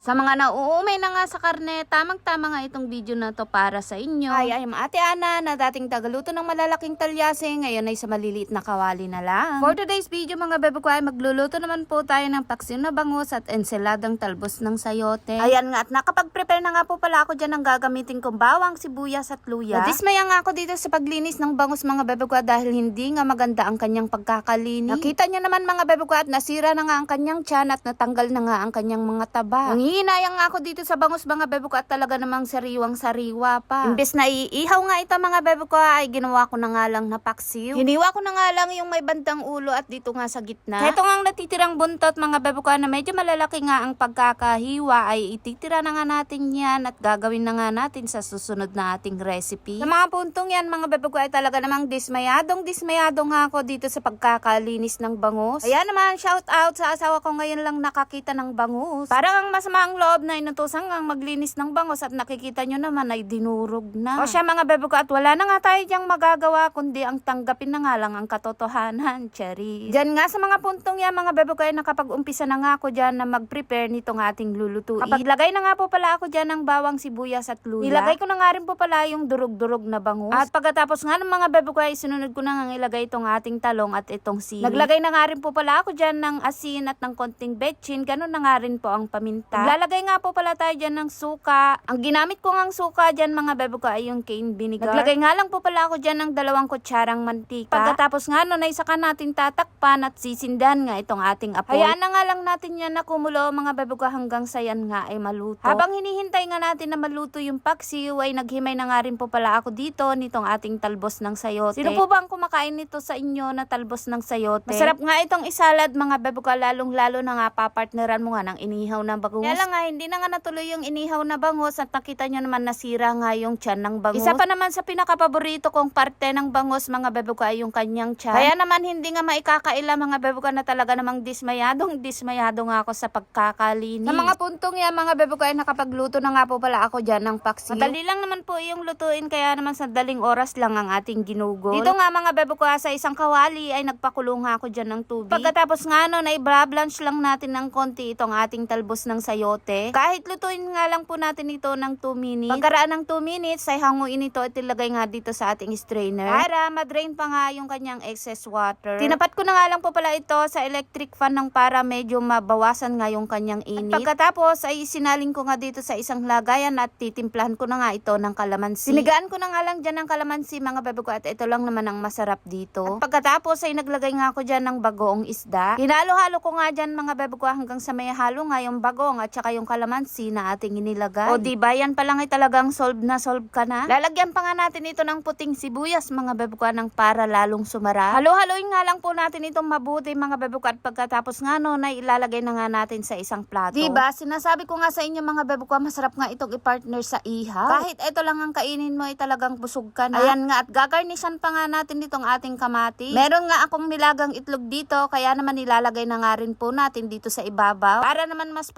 Sa mga nauumay na nga sa karne, tamang-tama nga itong video na to para sa inyo. Hi, I'm Ate Ana na dating tagaluto ng malalaking talyase, ngayon ay sa maliliit na kawali na lang. For today's video mga bebe ko ay magluluto naman po tayo ng paksiw na bangus at enseladang talbos ng sayote. Ayan nga at nakapag-prepare na nga po pala ako dyan ng gagamitin kong bawang, sibuyas at luya. Nadismaya nga ako dito sa paglinis ng bangus mga bebe ko dahil hindi nga maganda ang kanyang pagkakalinis. Nakita nyo naman mga bebe ko at nasira na nga ang kanyang tiyan at natanggal na nga ang kanyang mga taba. Nangihinayang nga ako dito sa bangus mga bebe ko at talaga namang sariwang sariwa pa. Imbes na iihaw nga ito mga bebe ko ay ginawa ko na nga lang na paksiw. Hiniwa ko na nga lang yung may bandang ulo at dito nga sa gitna. Ito nga ang natitirang buntot mga bebe ko na medyo malalaki nga ang pagkakahiwa ay ititira na nga natin yan at gagawin na nga natin sa susunod na ating recipe. Sa mga puntong yan mga bebe ko ay talaga namang dismayadong dismayado nga ako dito sa pagkakalinis ng bangus. Ayan naman shout out sa asawa ko ngayon lang nakakita ng bangus. Parang ang masama ang loob na inutusan nga maglinis ng bangus at nakikita nyo naman ay dinurog na. O siya mga bebe ko at wala na nga tayo diyang magagawa kundi ang tanggapin na nga lang ang katotohanan, cherry. Diyan nga sa mga puntong yan mga bebe ko ay nakapag-umpisa na nga ako dyan na mag-prepare nitong ating lulutuin. Kapag ilagay na nga po pala ako dyan ng bawang sibuyas at luya. Ilagay ko na nga rin po pala yung durog-durog na bangus. At pagkatapos nga ng mga bebe ko ay sununod ko na nga ilagay itong ating talong at itong sili. Naglagay na nga rin po pala ako dyan ng asin at ng konting betchin. Ganun na nga rin po ang paminta. Lalagay nga po pala tayo dyan ng suka. Ang ginamit ko ngang suka dyan mga bebe ko ay yung cane vinegar. Naglagay nga lang po pala ako dyan ng dalawang kutsarang mantika. Pagkatapos nga nun ay saka natin tatakpan at sisindan nga itong ating apoy. Hayaan na nga lang natin yan na kumulo mga bebe ko hanggang sa yan nga ay maluto. Habang hinihintay nga natin na maluto yung paksiw ay naghimay na nga rin po pala ako dito nitong ating talbos ng sayote. Sino po ba ang kumakain nito sa inyo na talbos ng sayote? Masarap nga itong isalad mga bebe ko lalong lalo na nga papartneran mo nga ng inihaw na bangus. Kaya lang nga hindi na nga natuloy yung inihaw na bangus at nakita nyo naman nasira nga yung tiyan ng bangus. Isa pa naman sa pinakapaborito kong parte ng bangus mga bebe ko ay yung kanyang tiyan. Kaya naman hindi nga maikakaila mga bebe ko na talaga namang dismayadong dismayado nga ako sa pagkakalinis. Sa mga puntong yan mga bebe ko ay nakapagluto na nga po pala ako dyan ng paksiw. Madali lang naman po yung lutuin kaya naman sa daling oras lang ang ating ginugol. Dito nga mga bebe ko sa isang kawali ay nagpakulong ako dyan ng tubig. Pagkatapos nga nun ay blanch lang natin ng konti itong ating talbos ng sayote. Kahit lutuin nga lang po natin ito ng 2 minutes. Pagkaraan ng 2 minutes ay hanguin ito at ilagay nga dito sa ating strainer para madrain pa nga yung kanyang excess water. Tinapat ko na nga lang po pala ito sa electric fan ng para medyo mabawasan nga yung kanyang init. At pagkatapos ay sinaling ko nga dito sa isang lagayan at titimplahan ko na nga ito ng kalamansi. Sinigaan ko na nga lang dyan ng kalamansi mga bebe ko at ito lang naman ang masarap dito. At pagkatapos ay naglagay nga ako dyan ng bagoong isda. Hinalo-halo ko nga dyan mga bebe ko hanggang sa may halo nga yung bagong at saka yung kalamansi na ating inilagay. O di ba yan pa lang ay talagang solve na solve ka na? Lalagyan pa nga natin ito ng puting sibuyas mga bebe ko ng para lalong sumara. Halo-haloin nga lang po natin itong mabuti mga bebe ko at pagkatapos nga no na ilalagay na nga natin sa isang plato. Diba? Sinasabi ko nga sa inyo mga bebe ko masarap nga itong i-partner sa ihaw. Kahit ito lang ang kainin mo ay talagang busog ka na. Ayan nga at gagarnishan pa nga natin itong ating kamati. Meron nga akong nilagang itlog dito kaya naman nilalagay na nga rin po natin dito sa ibabaw para naman mas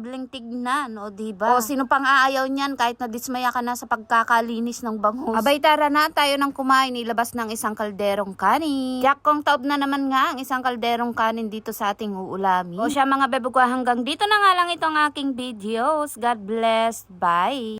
presentableng tignan o diba? O sino pang aayaw niyan kahit nadismaya ka na sa pagkakalinis ng bangus. Abay tara na tayo ng kumain ilabas ng isang kalderong kanin. Tiyak kong taob na naman nga ang isang kalderong kanin dito sa ating uulami. O siya mga bebe ko hanggang dito na nga lang itong aking videos. God bless. Bye.